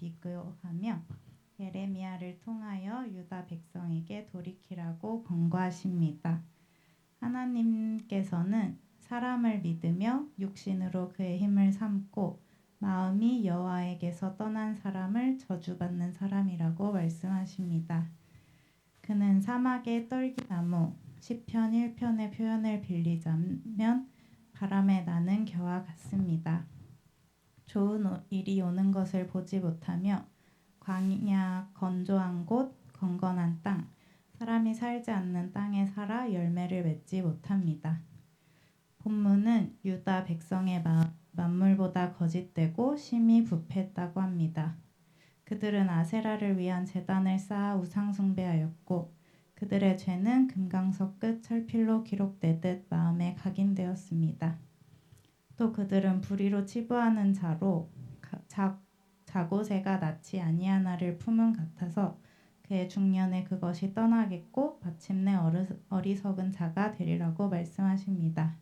비교하며 예레미야를 통하여 유다 백성에게 돌이키라고 권고하십니다. 하나님께서는 사람을 믿으며 육신으로 그의 힘을 삼고 마음이 여호와에게서 떠난 사람을 저주받는 사람이라고 말씀하십니다. 그는 사막의 떨기나무 시편 1편의 표현을 빌리자면 바람에 나는 겨와 같습니다. 좋은 일이 오는 것을 보지 못하며 광야 건조한 곳 건건한 땅 사람이 살지 않는 땅에 살아 열매를 맺지 못합니다. 본문은 유다 백성의 만물보다 거짓되고 심히 부패했다고 합니다. 그들은 아세라를 위한 제단을 쌓아 우상 숭배하였고 그들의 죄는 금강석 끝 철필로 기록되듯 마음에 각인되었습니다. 또 그들은 불의로 치부하는 자로 자, 자고새가 낳지 아니하나를 품은 같아서 그의 중년에 그것이 떠나겠고 마침내 어리석은 자가 되리라고 말씀하십니다.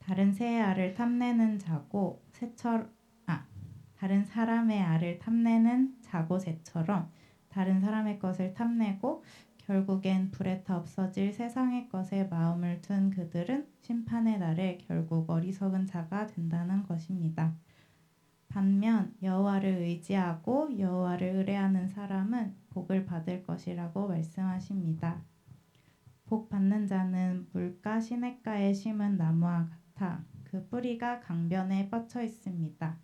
다른 새의 알을 탐내는 자고 새처 아 다른 사람의 알을 탐내는 자고 새처럼 다른 사람의 것을 탐내고 결국엔 불에 타 없어질 세상의 것에 마음을 둔 그들은 심판의 날에 결국 어리석은 자가 된다는 것입니다. 반면 여호와를 의지하고 여호와를 의뢰하는 사람은 복을 받을 것이라고 말씀하십니다. 복 받는 자는 물가 시냇가에 심은 나무와 같아 그 뿌리가 강변에 뻗쳐 있습니다.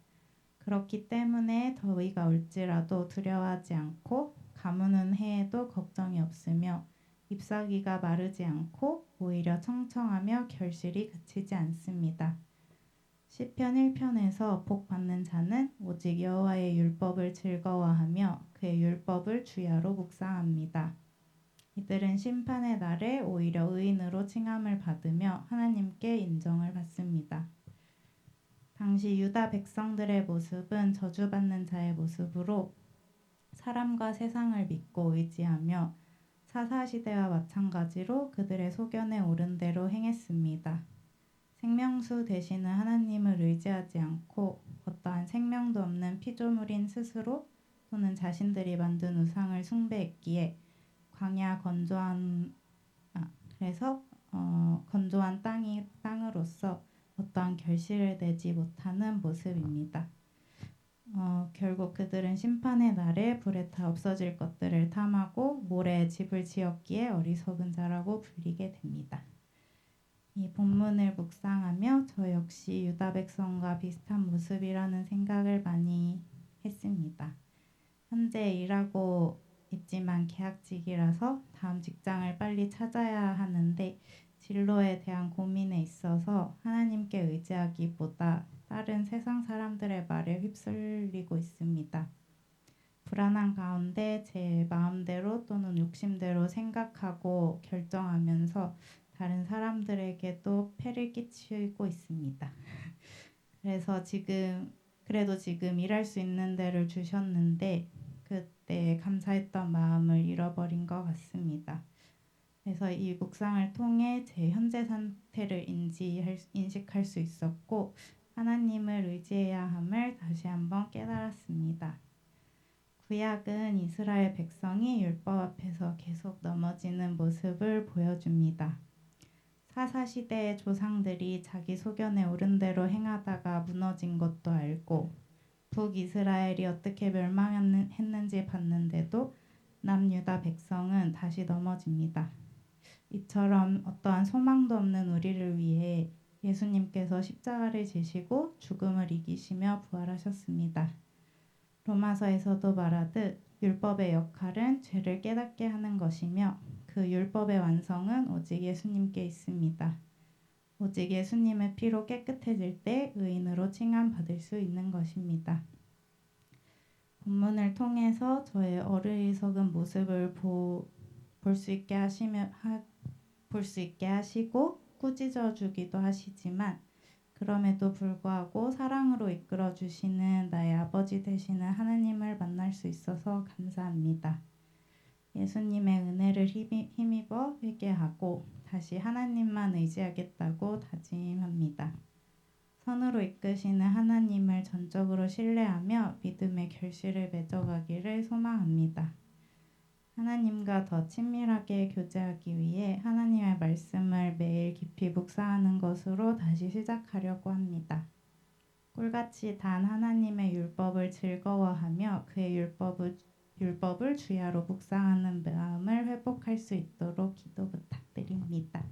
그렇기 때문에 더위가 올지라도 두려워하지 않고 가무는 해에도 걱정이 없으며 잎사귀가 마르지 않고 오히려 청청하며 결실이 그치지 않습니다. 시편 1편에서 복 받는 자는 오직 여호와의 율법을 즐거워하며 그의 율법을 주야로 묵상합니다. 이들은 심판의 날에 오히려 의인으로 칭함을 받으며 하나님께 인정을 받습니다. 당시 유다 백성들의 모습은 저주받는 자의 모습으로 사람과 세상을 믿고 의지하며 사사시대와 마찬가지로 그들의 소견에 오른 대로 행했습니다. 생명수 되시는 하나님을 의지하지 않고 어떠한 생명도 없는 피조물인 스스로 또는 자신들이 만든 우상을 숭배했기에 광야 건조한 아, 그래서 어, 건조한 땅이 땅으로서 어떠한 결실을 내지 못하는 모습입니다. 어, 결국 그들은 심판의 날에 불에 타 없어질 것들을 탐하고 모래에 집을 지었기에 어리석은 자라고 불리게 됩니다. 이 본문을 묵상하며 저 역시 유다 백성과 비슷한 모습이라는 생각을 많이 했습니다. 현재 일하고 있지만 계약직이라서 다음 직장을 빨리 찾아야 하는데 진로에 대한 고민에 있어서 하나님께 의지하기보다 다른 세상 사람들의 말에 휩쓸리고 있습니다. 불안한 가운데 제 마음대로 또는 욕심대로 생각하고 결정하면서 다른 사람들에게도 폐를 끼치고 있습니다. 그래서 지금 그래도 지금 일할 수 있는 데를 주셨는데 그때 감사했던 마음을 잃어버린 것 같습니다. 그래서 이 묵상을 통해 제 현재 상태를 인지할 인식할 수 있었고 하나님을 의지해야 함을 다시 한번 깨달았습니다. 구약은 이스라엘 백성이 율법 앞에서 계속 넘어지는 모습을 보여줍니다. 사사 시대의 조상들이 자기 소견에 오른 대로 행하다가 무너진 것도 알고 북이스라엘이 어떻게 멸망했는지 봤는데도 남유다 백성은 다시 넘어집니다. 이처럼 어떠한 소망도 없는 우리를 위해 예수님께서 십자가를 지시고 죽음을 이기시며 부활하셨습니다. 로마서에서도 말하듯 율법의 역할은 죄를 깨닫게 하는 것이며 그 율법의 완성은 오직 예수님께 있습니다. 오직 예수님의 피로 깨끗해질 때 의인으로 칭함받을 수 있는 것입니다. 본문을 통해서 저의 어리석은 모습을 볼 수 있게 하시며 볼 수 있게 하시고 꾸짖어 주기도 하시지만 그럼에도 불구하고 사랑으로 이끌어 주시는 나의 아버지 되시는 하나님을 만날 수 있어서 감사합니다. 예수님의 은혜를 힘입어 회개하고 다시 하나님만 의지하겠다고 다짐합니다. 선으로 이끄시는 하나님을 전적으로 신뢰하며 믿음의 결실을 맺어가기를 소망합니다. 하나님과 더 친밀하게 교제하기 위해 하나님의 말씀을 매일 깊이 묵상하는 것으로 다시 시작하려고 합니다. 꿀같이 단 하나님의 율법을 즐거워하며 그의 율법을, 율법을 주야로 묵상하는 마음을 회복할 수 있도록 기도 부탁드립니다.